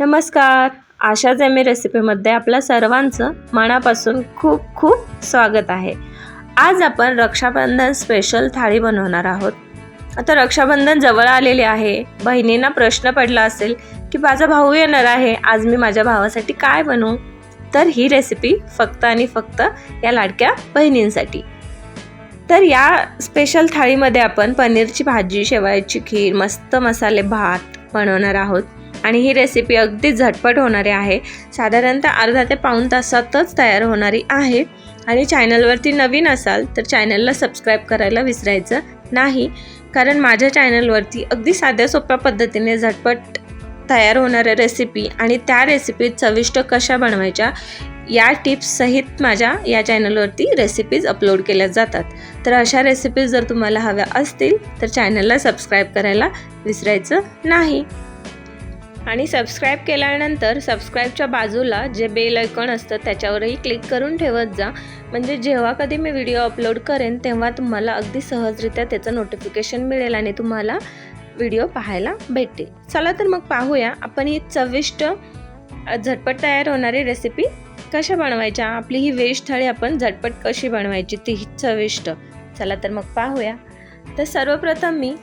नमस्कार. आशा एम रेसिपीमध्ये आपल्या सर्वांचं मनापासून खूप खूप स्वागत आहे. आज आपण रक्षाबंधन स्पेशल थाळी बनवणार आहोत. आता रक्षाबंधन जवळ आलेले आहे. बहिणींना प्रश्न पडला असेल की माझा भाऊ येणार आहे आज मी माझ्या भावासाठी काय बनवू? तर ही रेसिपी फक्त आणि फक्त या लाडक्या बहिणींसाठी. तर या स्पेशल थाळीमध्ये आपण पनीरची भाजी शेवयाची खीर मस्त मसाले भात बनवणार आहोत. आणि ही रेसिपी अगदी झटपट होणारी आहे. साधारणतः अर्धा ते पाऊण तासातच तयार होणारी आहे. आणि चॅनलवरती नवीन असाल तर चॅनलला सबस्क्राईब करायला विसरायचं नाही. कारण माझ्या चॅनलवरती अगदी साध्या सोप्या पद्धतीने झटपट तयार होणाऱ्या रेसिपी आणि त्या रेसिपी चविष्ट कशा बनवायच्या या टिप्ससहित माझ्या या चॅनलवरती रेसिपीज अपलोड केल्या जातात. तर अशा रेसिपीज जर तुम्हाला हव्या असतील तर चॅनलला सबस्क्राईब करायला विसरायचं नाही. आणि सबस्क्राईब केल्यानंतर सबस्क्राईबच्या बाजूला जे बेल ऐकॉन असतं त्याच्यावरही क्लिक करून ठेवत जा. म्हणजे जेव्हा कधी मी व्हिडिओ अपलोड करेन तेव्हा तुम्हाला अगदी सहजरित्या त्याचं नोटिफिकेशन मिळेल आणि तुम्हाला व्हिडिओ पाहायला भेटेल चला तर मग पाहूया आपण ही चविष्ट झटपट तयार होणारी रेसिपी कशा बनवायच्या? आपली ही वेज थाळी आपण झटपट कशी बनवायची? तीही चविष्ट. चला तर मग पाहूया. तर सर्वप्रथम मी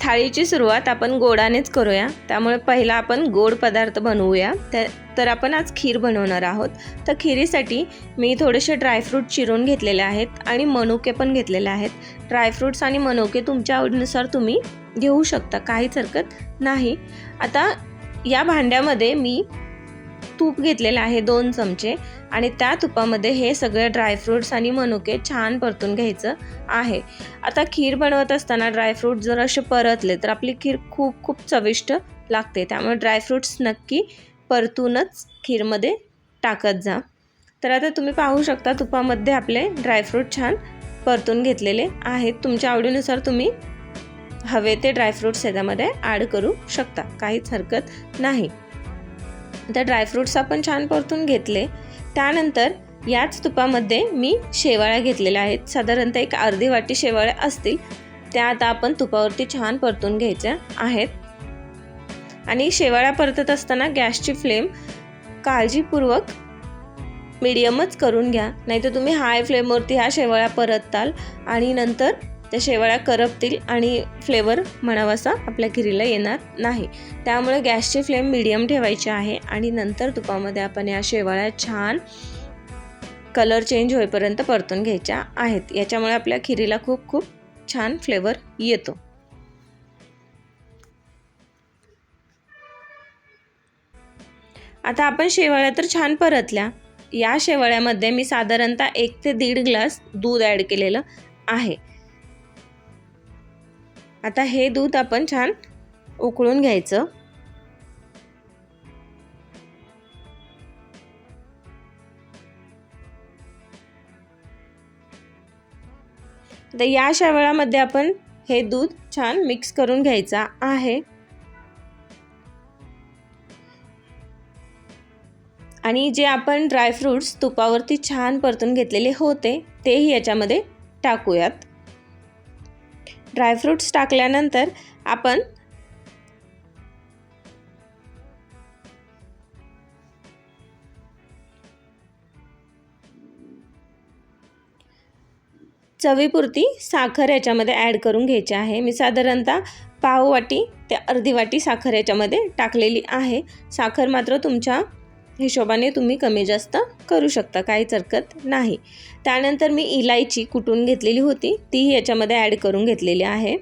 थाळीची सुरुवात आपण गोडानेच करूया. त्यामुळे पहिला आपण गोड पदार्थ बनवूया. त्या तर आपण आज खीर बनवणार आहोत. तर खिरीसाठी मी थोडेसे ड्रायफ्रूट चिरून घेतलेले आहेत आणि मनुके पण घेतलेले आहेत. ड्रायफ्रूट्स आणि मनुके तुमच्या आवडीनुसार तुम्ही घेऊ शकता. काहीच हरकत नाही. आता या भांड्यामध्ये मी तूप घेतलेलं आहे दोन चमचे. आणि त्या तुपामध्ये हे सगळे ड्रायफ्रूट्स आणि मनुके छान परतून घ्यायचं आहे. आता खीर बनवत असताना ड्रायफ्रूट जर असे परतले तर आपली खीर खूप खूप चविष्ट लागते. त्यामुळे ड्रायफ्रूट्स नक्की परतूनच खीरमध्ये टाकत जा. तर आता तुम्ही पाहू शकता तुपामध्ये आपले ड्रायफ्रूट छान परतून घेतलेले आहेत. तुमच्या आवडीनुसार तुम्ही हवे ते ड्रायफ्रूट्स याच्यामध्ये ॲड करू शकता. काहीच हरकत नाही. तर ड्रायफ्रूट्स आपण छान परतून घेतले. त्यानंतर याच तुपामध्ये मी शेवाळ्या घेतलेल्या आहेत. साधारणतः एक अर्धी वाटी शेवाळ्या असतील. त्या आता आपण तुपावरती छान परतून घ्यायच्या आहेत. आणि शेवाळ्या परतत असताना गॅसची फ्लेम काळजीपूर्वक मिडियमच करून घ्या. नाहीतर तुम्ही हाय फ्लेमवरती ह्या शेवाळ्या परतताल आणि नंतर त्या शेवाळ्या करपतील आणि फ्लेवर म्हणावासा आपल्या खिरीला येणार नाही. त्यामुळे गॅसची फ्लेम मिडियम ठेवायची आहे आणि नंतर तुपामध्ये आपण या शेवाळ्या छान कलर चेंज होईपर्यंत परतून घ्यायच्या आहेत. याच्यामुळे आपल्या खिरीला खूप खूप छान फ्लेवर येतो. आता आपण शेवाळ्या तर छान परतल्या. या शेवाळ्यामध्ये मी साधारणतः एक ते दीड ग्लास दूध ॲड केलेलं आहे. आता हे दूध आपण छान उकळून घ्यायचं. तर या शेवळामध्ये आपण हे दूध छान मिक्स करून घ्यायचा आहे. आणि जे आपण ड्रायफ्रूट्स तुपावरती छान परतून घेतलेले होते तेही याच्यामध्ये टाकूयात. ड्रायफ्रूट्स टाकल्यानंतर आपण चवीपुरती साखर याच्यामध्ये ॲड करून घ्यायची आहे. मी साधारणतः पाव वाटी ते अर्धी वाटी साखर याच्यामध्ये टाकलेली आहे. साखर मात्र तुमच्या हिशोबाने तुम्ही कमी जास्त करू शकता काहीच हरकत नाही. त्यानंतर मी इलायची कुटून घेतलेली होती तीही याच्यामध्ये ॲड करून घेतलेली आहे.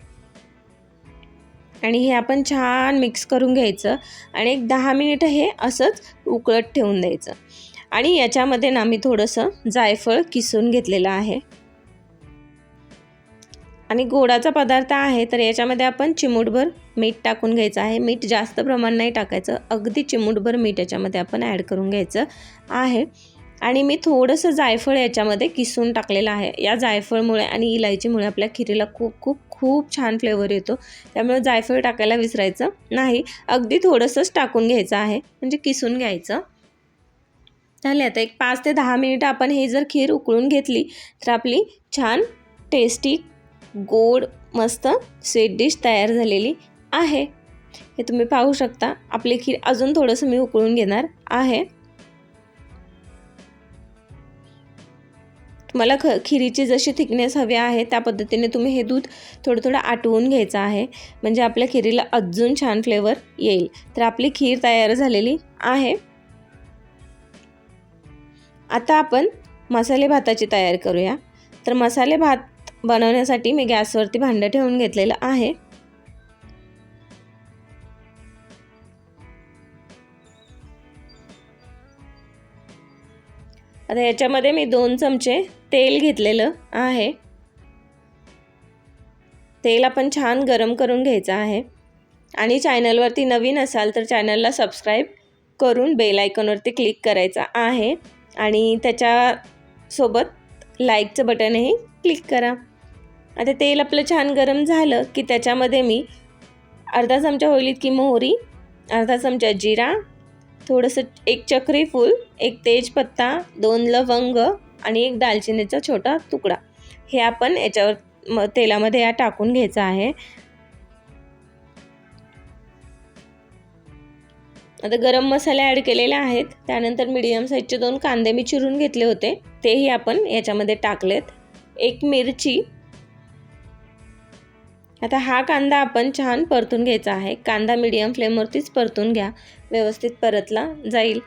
आणि हे आपण छान मिक्स करून घ्यायचं आणि एक दहा मिनिटं हे असंच उकळत ठेवून द्यायचं. आणि याच्यामध्ये ना मी थोडंसं जायफळ किसून घेतलेलं आहे. आणि गोडाचा पदार्थ आहे तर याच्यामध्ये आपण चिमूटभर मीठ टाकून घ्यायचं आहे. मीठ जास्त प्रमाण नाही टाकायचं अगदी चिमूटभर मीठ याच्यामध्ये आपण ॲड करून घ्यायचं आहे. आणि मी थोडंसं जायफळ याच्यामध्ये किसून टाकलेलं आहे. या जायफळमुळे आणि इलायचीमुळे आपल्या खिरीला खूप खूप खूप छान फ्लेवर येतो. त्यामुळे जायफळ टाकायला विसरायचं नाही. अगदी थोडंसंच टाकून घ्यायचं आहे म्हणजे किसून घ्यायचं. झाले आता एक पाच ते दहा मिनिटं आपण हे जर खीर उकळून घेतली तर आपली छान टेस्टी गोड मस्त स्वीट डिश तयार झालेली आहे. हे तुम्ही पाहू शकता. आपली खीर अजून थोडंसं मी उकळून घेणार आहे. तुम्हाला ख खिरीची जशी थिकनेस हवी आहे त्या पद्धतीने तुम्ही हे दूध थोडं थोडं आटवून घ्यायचं आहे. म्हणजे आपल्या खिरीला अजून छान फ्लेवर येईल. तर आपली खीर तयार झालेली आहे. आता आपण मसाले भाताची तयार करूया. तर मसाले भात बनवण्यासाठी मी गॅसवरती भांडं ठेवून घेतलेलं आहे. आता याच्यामध्ये मी दोन चमचे तेल घेतलेलं आहे. तेल आपण छान गरम करून घ्यायचं आहे. आणि चॅनलवरती नवीन असाल तर चॅनलला सबस्क्राईब करून बेल आयकॉनवरती क्लिक करायचं आहे. आणि त्याच्यासोबत लाईकचं बटनही क्लिक करा. आता तेल आपलं छान गरम झालं की त्याच्यामध्ये मी अर्धा चमचा होईल इतकी मोहरी अर्धा चमचा जिरा थोडंसं एक चक्री फूल एक तेजपत्ता दोन लवंग आणि एक दालचिनीचा छोटा तुकडा. हे आपण याच्यावर म तेलामध्ये या टाकून घ्यायचं आहे. आता गरम मसाले ॲड केलेले आहेत. त्यानंतर मिडियम साईजचे दोन कांदे मी चिरून घेतले होते. तेही आपण याच्यामध्ये टाकलेत. एक मिरची आता हा कांदा आपण छान परतून घ्यायचा आहे. कांदा मीडियम फ्लेमवरतीच परतून घ्या. व्यवस्थित परतला जाईल.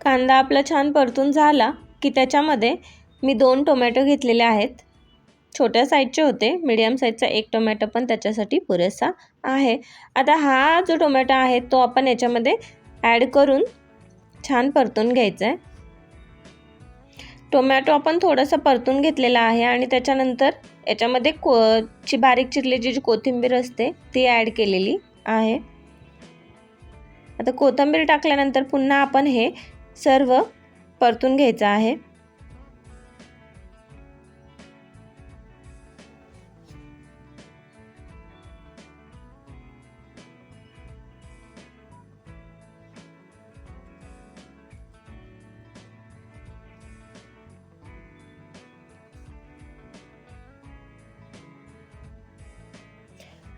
कांदा आपला छान परतून झाला की त्याच्यामध्ये मी दोन टोमॅटो घेतलेले आहेत. छोट्या साईजचे होते मीडियम साईजचा एक टोमॅटो पण त्याच्यासाठी पुरेसा आहे. आता हा जो टोमॅटो आहे तो आपण याच्यामध्ये ॲड करून छान परतून घ्यायचा आहे. टोमॅटो आपण थोडंसं परतून घेतलेला आहे आणि त्याच्यानंतर याच्यामध्ये को ची बारीक चिरलेली जी कोथिंबीर असते ती ॲड केलेली आहे. आता कोथिंबीर टाकल्यानंतर पुन्हा आपण हे सर्व परतून घ्यायचं आहे.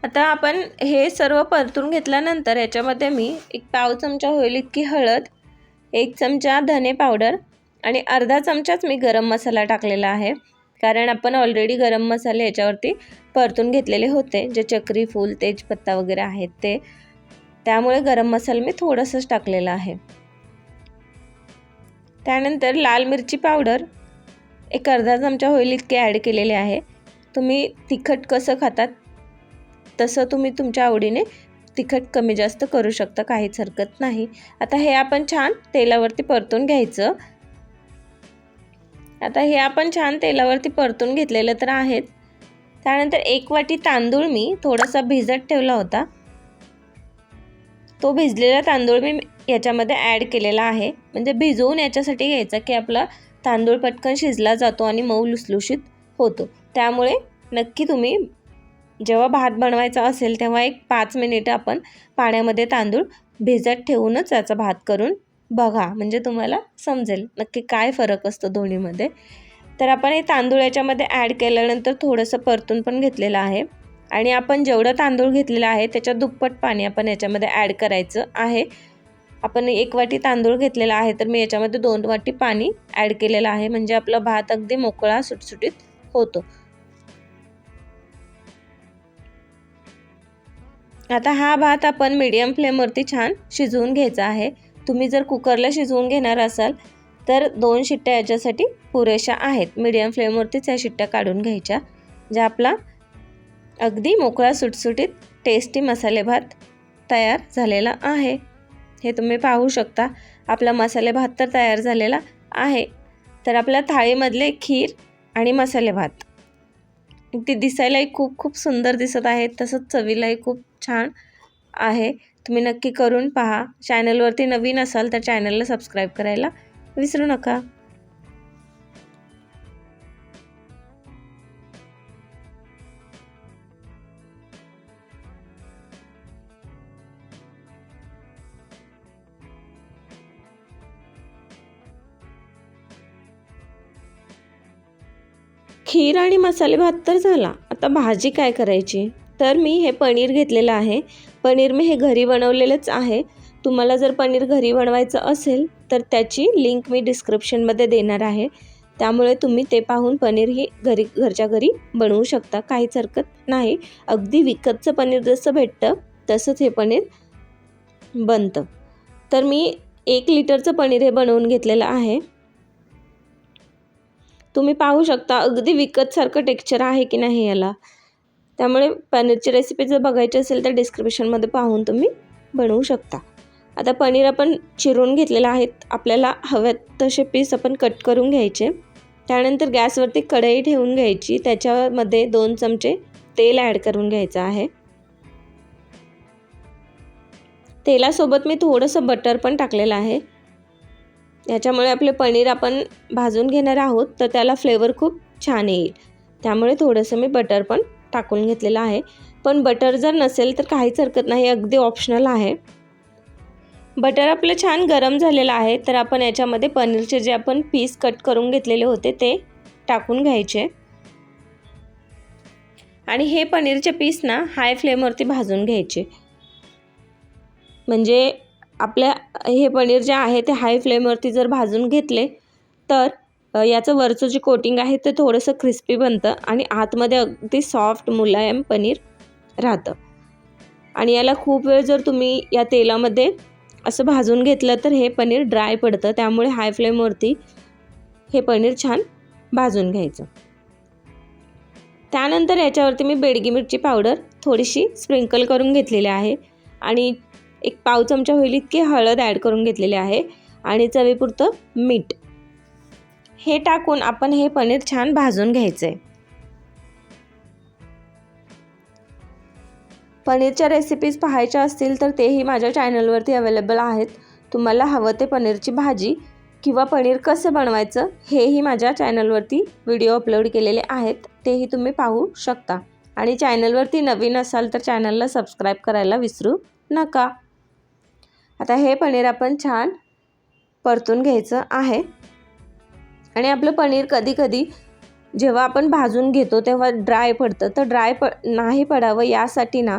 आता आपण हे सर्व परतून घेतल्यानंतर याच्यामध्ये मी एक पाव चमचा होईल इतकी हळद एक चमचा धने पावडर आणि अर्धा चमचाच मी गरम मसाला टाकलेला आहे. कारण आपण ऑलरेडी गरम मसाले याच्यावरती परतून घेतलेले होते. जे चक्री फूल तेजपत्ता वगैरे आहेत ते. त्यामुळे गरम मसाला मी थोडंसंच टाकलेलं आहे. त्यानंतर लाल मिरची पावडर एक अर्धा चमचा होईल इतके ॲड केलेले आहे. तुम्ही तिखट कसं खातात तसं तुम्ही तुमच्या आवडीने तिखट कमी जास्त करू शकता काहीच हरकत नाही. आता हे आपण छान तेलावरती परतून घ्यायचं. आता हे आपण छान तेलावरती परतून घेतलेलं तर आहेत. त्यानंतर एक वाटी तांदूळ मी थोडासा भिजत ठेवला होता. तो भिजलेला तांदूळ मी याच्यामध्ये ॲड केलेला आहे. म्हणजे भिजवून याच्यासाठी घ्यायचा की आपला तांदूळ पटकन शिजला जातो आणि मऊ लुसलुशीत होतो. त्यामुळे नक्की तुम्ही जेव्हा भात बनवायचा असेल तेव्हा एक पाच मिनिटं आपण पाण्यामध्ये तांदूळ भिजत ठेवूनच याचा भात करून बघा म्हणजे तुम्हाला समजेल नक्की काय फरक असतो दोन्हीमध्ये. तर आपण हे तांदूळ याच्यामध्ये ॲड केल्यानंतर थोडंसं परतून पण घेतलेलं आहे. आणि आपण जेवढं तांदूळ घेतलेलं आहे त्याच्या दुप्पट पाणी आपण याच्यामध्ये ॲड करायचं आहे. आपण एक वाटी तांदूळ घेतलेला आहे तर मी याच्यामध्ये दोन वाटी पाणी ॲड केलेलं आहे. म्हणजे आपला भात अगदी मोकळा सुटसुटीत होतो. आता हा भात आपण मीडियम फ्लेमवरती छान शिजवून घ्यायचा आहे. तुम्ही जर कुकरला शिजवून घेणार असाल तर दोन शिट्ट्या याच्यासाठी पुरेशा आहेत. मीडियम फ्लेमवरतीच या शिट्ट्या काढून घ्यायच्या. ज्या आपला अगदी मोकळा सुटसुटीत टेस्टी मसाले भात तयार झालेला आहे. हे तुम्ही पाहू शकता. आपला मसाले भात तर तयार झालेला आहे. तर आपल्या थाळीमधले खीर आणि मसाले भात. ती दिसायलाही खूप खूप सुंदर दिसत आहे. तसंच चवीलाही खूप छान आहे. तुम्ही नक्की करून पहा. चॅनलवरती नवीन असाल तर चॅनलला सबस्क्राईब करायला विसरू नका. खीर आणि मसाले भात तर झाला. आता भाजी काय करायची? तर मी हे पनीर घेतलेलं आहे. पनीर मी हे घरी बनवलेलंच आहे. तुम्हाला जर पनीर घरी बनवायचं असेल तर त्याची लिंक मी डिस्क्रिप्शनमध्ये देणार आहे. त्यामुळे तुम्ही ते पाहून पनीर ही घरी घरच्या घरी बनवू शकता. काहीच हरकत नाही. अगदी विकतचं पनीर जसं भेटतं तसंच हे पनीर बनतं. तर मी एक लिटरचं पनीर हे बनवून घेतलेलं आहे. तुम्ही पाहू शकता अगदी विकतसारखं टेक्स्चर आहे की नाही याला. त्यामुळे पनीरची रेसिपी जर बघायची असेल तर डिस्क्रिप्शनमध्ये पाहून तुम्ही बनवू शकता. आता पनीर आपण चिरून घेतलेलं आहेत. आपल्याला हव्यात तसे पीस आपण कट करून घ्यायचे. त्यानंतर गॅसवरती कढई ठेवून घ्यायची. त्याच्यामध्ये दोन चमचे तेल ॲड करून घ्यायचं आहे. तेलासोबत मी थोडंसं बटर पण टाकलेलं आहे. याच्यामुळे आपले पनीर आपण भाजून घेणार आहोत तर त्याला फ्लेवर खूप छान येईल. त्यामुळे थोडंसं मी बटर पण टाकून घेतलेलं आहे. पण बटर जर नसेल तर काहीच हरकत नाही अगदी ऑप्शनल आहे. बटर आपलं छान गरम झालेलं आहे तर आपण याच्यामध्ये पनीरचे जे आपण पीस कट करून घेतलेले होते ते टाकून घ्यायचे. आणि हे पनीरचे पीस ना हाय फ्लेमवरती भाजून घ्यायचे. म्हणजे आपल्या हे पनीर जे आहे ते हाय फ्लेमवरती जर भाजून घेतले तर याचं वरचं जे कोटिंग आहे ते थोडंसं क्रिस्पी बनतं आणि आतमध्ये अगदी सॉफ्ट मुलायम पनीर राहतं. आणि याला खूप वेळ जर तुम्ही या तेलामध्ये असं भाजून घेतलं तर हे पनीर ड्राय पडतं. त्यामुळे हाय फ्लेमवरती हे पनीर छान भाजून घ्यायचं. त्यानंतर याच्यावरती मी बेडगी मिरची पावडर थोडीशी स्प्रिंकल करून घेतलेली आहे. आणि एक पाव चमचा होईल इतकी हळद ॲड करून घेतलेली आहे. आणि चवीपुरतं मीठ. हे टाकून आपण हे पनीर छान भाजून घ्यायचं. आहे पनीरच्या रेसिपीज पाहायच्या असतील तर तेही माझ्या चॅनलवरती अवेलेबल आहेत. तुम्हाला हवं ते पनीरची भाजी किंवा पनीर कसं बनवायचं हेही माझ्या चॅनलवरती व्हिडिओ अपलोड केलेले आहेत. तेही तुम्ही पाहू शकता. आणि चॅनलवरती नवीन असाल तर चॅनलला सबस्क्राईब करायला विसरू नका. आता हे पनीर आपण छान परतून घ्यायचं आहे. आणि आपलं पनीर कधी कधी जेव्हा आपण भाजून घेतो तेव्हा ड्राय पडतं. तर ड्राय प नाही पडावं यासाठी ना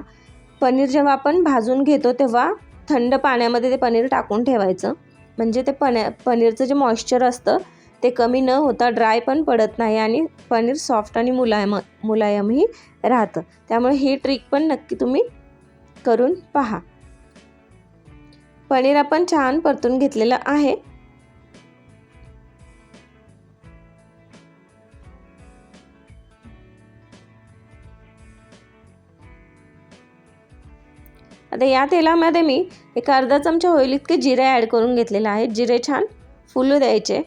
पनीर जेव्हा आपण भाजून घेतो तेव्हा थंड पाण्यामध्ये ते पनीर टाकून ठेवायचं. म्हणजे ते पन्या पनीरचं जे मॉइश्चर असतं ते कमी न होता ड्राय पण पडत नाही आणि पनीर सॉफ्ट आणि मुलायम मुलायमही राहतं. त्यामुळे ही ट्रिक पण नक्की तुम्ही करून पहा. पनीर आपण छान परतून घेतलेलं आहे. आता या तेलामध्ये मी एक अर्धा चमचा होईल इतके जिरे ॲड करून घेतलेले आहे जिरे छान फुलू द्यायचे.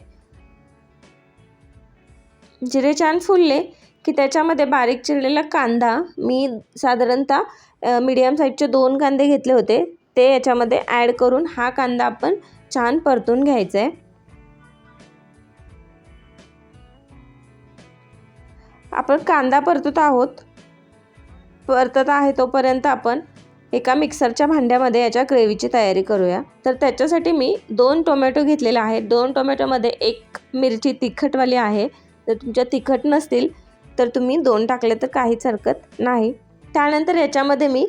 जिरे छान फुलले की त्याच्यामध्ये बारीक चिरलेला कांदा मी साधारणतः मीडियम साईजचे दोन कांदे घेतले होते. ते याच्यामध्ये ॲड करून हा कांदा आपण छान परतून घ्यायचा आहे. आपण कांदा परतत आहोत. परतत आहे तोपर्यंत आपण एका मिक्सरच्या भांड्यामध्ये याच्या ग्रेव्हीची तयारी करूया. तर त्याच्यासाठी मी दोन टोमॅटो घेतलेले आहेत. दोन टोमॅटोमध्ये एक मिरची तिखटवाली आहे. जर तुमच्या तिखट नसतील तर तुम्ही दोन टाकले तर काहीच हरकत नाही. त्यानंतर याच्यामध्ये मी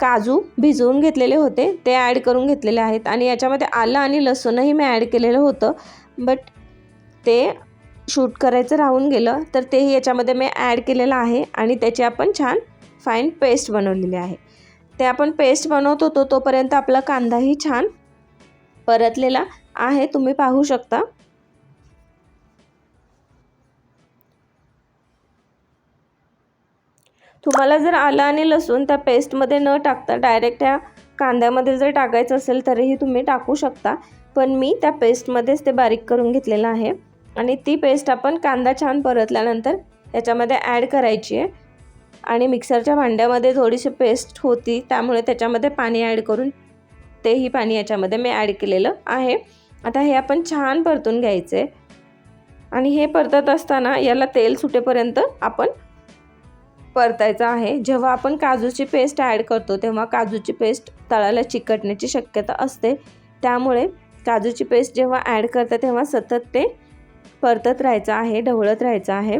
काजू भिजवून घेतलेले होते ते ॲड करून घेतलेले आहेत. आणि याच्यामध्ये आलं आणि लसूणही मी ॲड केलेलं होतं बट ते शूट करायचं राहून गेलं तर तेही याच्यामध्ये मी ॲड केलेलं आहे आणि त्याची आपण छान फाईन पेस्ट बनवलेली आहे. ते आपण पेस्ट बनवत होतो तोपर्यंत आपला कांदाही छान परतलेला आहे. तुम्ही पाहू शकता. तुम्हाला जर आलं आणि लसूण त्या पेस्टमध्ये न टाकता डायरेक्ट त्या कांद्यामध्ये जर टाकायचं असेल तरीही तुम्ही टाकू शकता. पण मी त्या पेस्टमध्येच ते बारीक करून घेतलेलं आहे. आणि ती पेस्ट आपण कांदा छान परतल्यानंतर याच्यामध्ये ॲड करायची आहे. आणि मिक्सरच्या भांड्यामध्ये थोडीशी पेस्ट होती त्यामुळे त्याच्यामध्ये पाणी ॲड करून तेही पाणी याच्यामध्ये मी ॲड केलेलं आहे. आता हे आपण छान परतून घ्यायचं. आहे आणि हे परतत असताना याला तेल सुटेपर्यंत आपण परतायचं आहे. जेव्हा आपण काजूची पेस्ट ॲड करतो तेव्हा काजूची पेस्ट तळाला चिकटण्याची शक्यता असते. त्यामुळे काजूची पेस्ट जेव्हा ॲड करता तेव्हा सतत ते परतत राहायचं आहे ढवळत राहायचं आहे.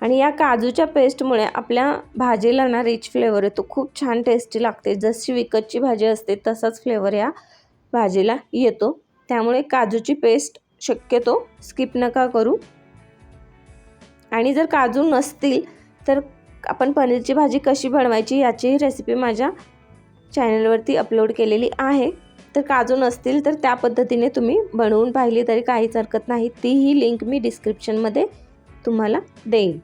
आणि या काजूच्या पेस्टमुळे आपल्या भाजीला ना रिच फ्लेवर येतो. खूप छान टेस्टी लागते. जशी विकतची भाजी असते तसाच फ्लेवर या भाजीला येतो. त्यामुळे काजूची पेस्ट शक्यतो स्किप नका करू. आणि जर काजू नसतील तर आपण पनीरची भाजी कशी बनवायची याचीही रेसिपी माझ्या चॅनलवरती अपलोड केलेली आहे. तर काजू नसतील तर त्या पद्धतीने तुम्ही बनवून पाहिली तरी काहीच हरकत नाही. तीही लिंक मी डिस्क्रिप्शनमध्ये तुम्हाला देईन.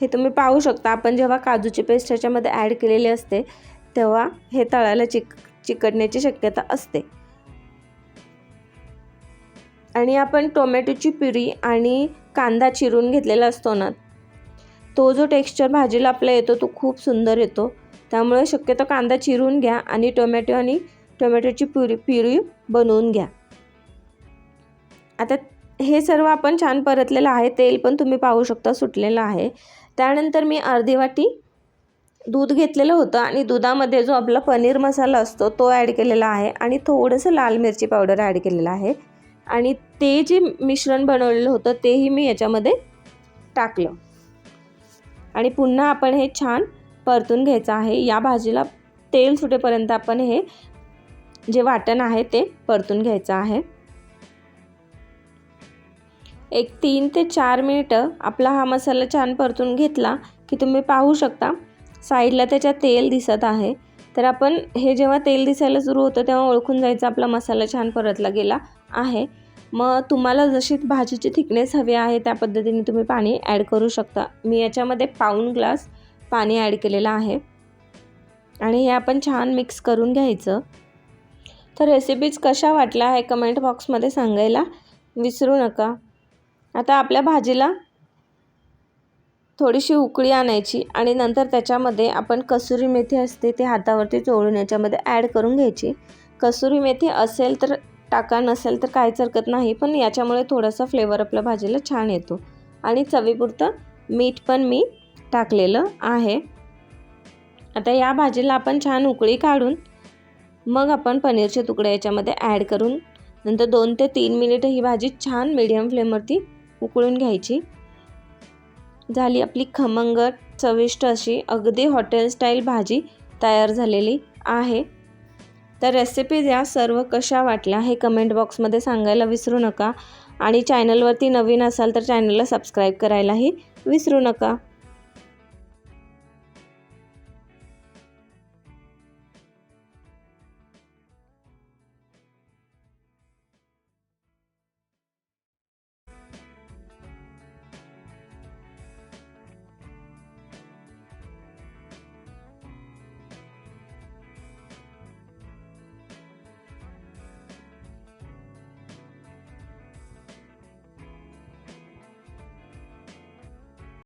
हे तुम्ही पाहू शकता आपण जेव्हा काजूची पेस्ट ह्याच्यामध्ये ॲड केलेली असते तेव्हा हे तळायला चिक चिकटण्याची शक्यता असते. आणि आपण टोमॅटोची प्युरी आणि कांदा चिरून घेतलेला असतो ना तो जो टेक्स्चर भाजीला आपला येतो तो खूप सुंदर येतो. त्यामुळे शक्यतो कांदा चिरून घ्या आणि टोमॅटो आणि टोमॅटोची प्युरी प्युरी बनवून घ्या. आता हे सर्व आपण छान परतलेलं आहे तेल पण तुम्ही पाहू शकता सुटलेलं आहे. त्यानंतर मी अर्धी वाटी दूध घेतलेलं होतं आणि दुधामध्ये जो आपला पनीर मसाला असतो तो ॲड केलेला आहे आणि थोडंसं लाल मिरची पावडर ॲड केलेलं आहे. आणि ते जे मिश्रण बनवलेलं होतं तेही मी याच्यामध्ये टाकलं. आणि पुन्हा आपण हे छान परतून घ्यायचं आहे. या भाजीला तेल सुटेपर्यंत आपण हे जे वाटण आहे ते परतून घ्यायचं आहे. एक तीन ते चार मिनिटं आपला हा मसाला छान परतून घेतला की तुम्ही पाहू शकता. साईडला त्याच्या तेल दिसत आहे. तर आपण हे जेव्हा तेल दिसायला सुरू होतं तेव्हा ओळखून जायचं आपला मसाला छान परतला गेला आहे. मग तुम्हाला जशी भाजीची थिकनेस हवी आहे त्या पद्धतीने तुम्ही पाणी ॲड करू शकता. मी याच्यामध्ये पाऊन ग्लास पाणी ॲड केलेलं आहे. आणि हे आपण छान मिक्स करून घ्यायचं. तर रेसिपीज कशा वाटल्या हे कमेंट बॉक्समध्ये सांगायला विसरू नका. आता आपल्या भाजीला थोडीशी उकळी आणायची आणि नंतर त्याच्यामध्ये आपण कसुरी मेथी असते ते हातावरती चोळून याच्यामध्ये ॲड करून घ्यायची. कसुरी मेथी असेल तर टाका नसेल तर काहीच हरकत नाही पण याच्यामुळे थोडासा फ्लेवर आपल्या भाजीला छान येतो. आणि चवीपुरतं मीठ पण मी टाकलेलं आहे. आता या भाजीला आपण छान उकळी काढून मग आपण पनीरचे तुकडे याच्यामध्ये ॲड करून नंतर दोन ते तीन मिनिटं ही भाजी छान मीडियम फ्लेमवरती उकळून घ्यायची. झाली आपली खमंगट चविष्ट अशी अगदी हॉटेल स्टाईल भाजी तयार झालेली आहे. तर रेसिपीज या सर्व कशा वाटल्या हे कमेंट बॉक्समध्ये सांगायला विसरू नका. आणि चॅनलवरती नवीन असाल तर चॅनलला सबस्क्राईब करायलाही विसरू नका.